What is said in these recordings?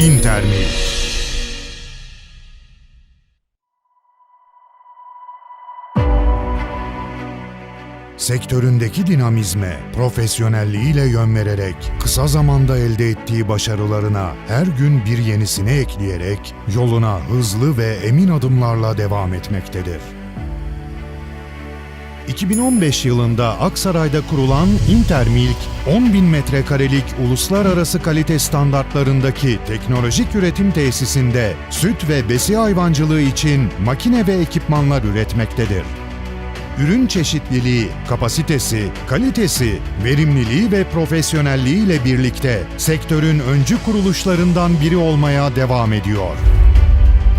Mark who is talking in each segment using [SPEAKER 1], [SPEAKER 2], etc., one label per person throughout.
[SPEAKER 1] Inter? Sektöründeki dinamizme, profesyonelliğiyle yön vererek, kısa zamanda elde ettiği başarılarına her gün bir yenisini ekleyerek yoluna hızlı ve emin adımlarla devam etmektedir. 2015 yılında Aksaray'da kurulan Intermilk, 10 bin metrekarelik uluslararası kalite standartlarındaki teknolojik üretim tesisinde süt ve besi hayvancılığı için makine ve ekipmanlar üretmektedir. Ürün çeşitliliği, kapasitesi, kalitesi, verimliliği ve profesyonelliği ile birlikte sektörün öncü kuruluşlarından biri olmaya devam ediyor.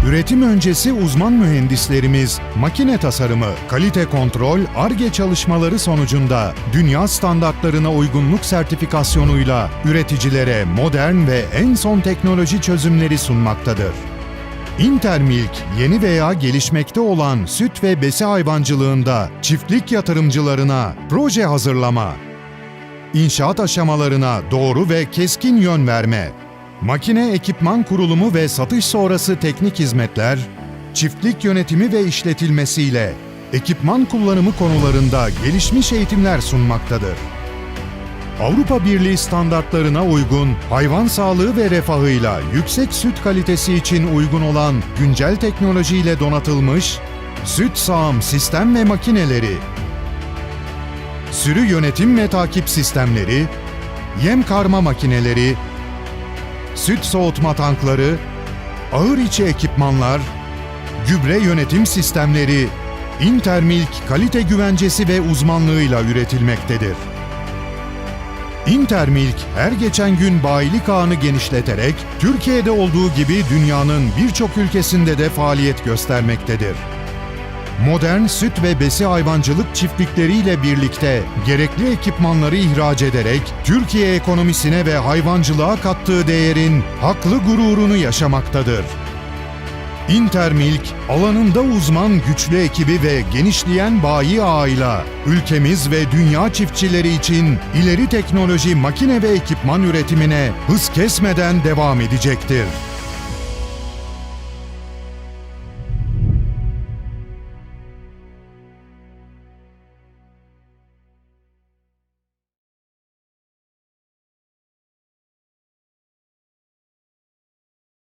[SPEAKER 1] Üretim öncesi uzman mühendislerimiz makine tasarımı, kalite kontrol, ARGE çalışmaları sonucunda dünya standartlarına uygunluk sertifikasyonuyla üreticilere modern ve en son teknoloji çözümleri sunmaktadır. Intermilk, yeni veya gelişmekte olan süt ve besi hayvancılığında çiftlik yatırımcılarına proje hazırlama, inşaat aşamalarına doğru ve keskin yön verme, makine ekipman kurulumu ve satış sonrası teknik hizmetler, çiftlik yönetimi ve işletilmesiyle ekipman kullanımı konularında gelişmiş eğitimler sunmaktadır. Avrupa Birliği standartlarına uygun hayvan sağlığı ve refahıyla yüksek süt kalitesi için uygun olan güncel teknolojiyle donatılmış süt sağım sistem ve makineleri, sürü yönetim ve takip sistemleri, yem karma makineleri, süt soğutma tankları, ağır içi ekipmanlar, gübre yönetim sistemleri, Intermilk kalite güvencesi ve uzmanlığıyla üretilmektedir. Intermilk her geçen gün bayilik ağını genişleterek Türkiye'de olduğu gibi dünyanın birçok ülkesinde de faaliyet göstermektedir. Modern süt ve besi hayvancılık çiftlikleriyle birlikte gerekli ekipmanları ihraç ederek Türkiye ekonomisine ve hayvancılığa kattığı değerin haklı gururunu yaşamaktadır. Intermilk, alanında uzman güçlü ekibi ve genişleyen bayi ağıyla ülkemiz ve dünya çiftçileri için ileri teknoloji makine ve ekipman üretimine hız kesmeden devam edecektir.